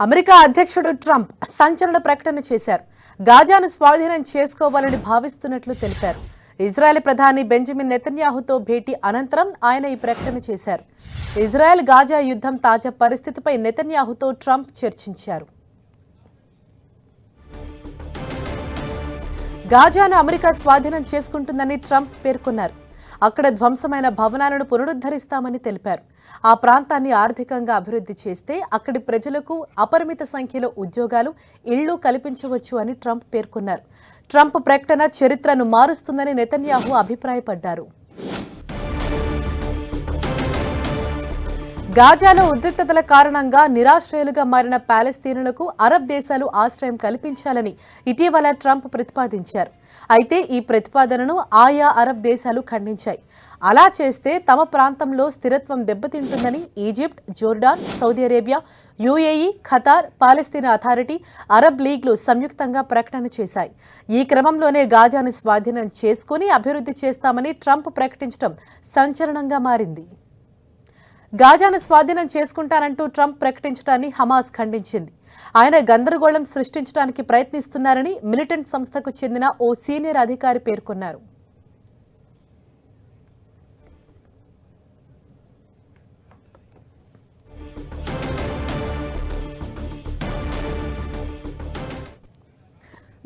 America అధ్యక్షుడు Trump సంచలన ప్రకటన చేశారు. గాజాను స్వాధీనం చేసుకోవాలని భావిస్తున్నట్లు తెలిపారు. ఇజ్రాయెల్ ప్రధాని బెంజమిన్ నెతన్యాహుతో భేటీ అనంతరం ఆయన ఈ ప్రకటన చేశారు. ఇజ్రాయెల్ గాజా యుద్ధం తాజా పరిస్థితిపై నెతన్యాహుతో ట్రంప్ చర్చించారు. గాజాను అమెరికా స్వాధీనం చేసుకుంటుందని ట్రంప్ పేర్కొన్నారు. అక్కడ ధ్వంసమైన భవనాలను పునరుద్ధరిస్తామని తెలిపారు. ఆ ప్రాంతాన్ని ఆర్థికంగా అభివృద్ధి చేస్తే అక్కడి ప్రజలకు అపరిమిత సంఖ్యలో ఉద్యోగాలు ఇళ్ళు కల్పించవచ్చు అని ట్రంప్ పేర్కొన్నారు. ట్రంప్ ప్రకటన చరిత్రను మారుస్తుందని నెతన్యాహు అభిప్రాయపడ్డారు. గాజాలో ఉద్రిక్తతల కారణంగా నిరాశ్రయులుగా మారిన పాలస్తీనులకు అరబ్ దేశాలు ఆశ్రయం కల్పించాలని ఇటీవల ట్రంప్ ప్రతిపాదించారు. అయితే ఈ ప్రతిపాదనను ఆయా అరబ్ దేశాలు ఖండించాయి. అలా చేస్తే తమ ప్రాంతంలో స్థిరత్వం దెబ్బతింటుందని Egypt Jordan Saudi Arabia UAE Qatar Palestine authority Arab లీగ్లు సంయుక్తంగా ప్రకటన చేశాయి. ఈ క్రమంలోనే గాజాను స్వాధీనం చేసుకుని అభివృద్ధి చేస్తామని ట్రంప్ ప్రకటించడం సంచలనంగా మారింది. గాజాను స్వాధీనం చేసుకుంటానంటూ ట్రంప్ ప్రకటించడాన్ని హమాస్ ఖండించింది. ఆయన గందరగోళం సృష్టించడానికి ప్రయత్నిస్తున్నారని మిలిటెంట్ సంస్థకు చెందిన ఓ సీనియర్ అధికారి పేర్కొన్నారు.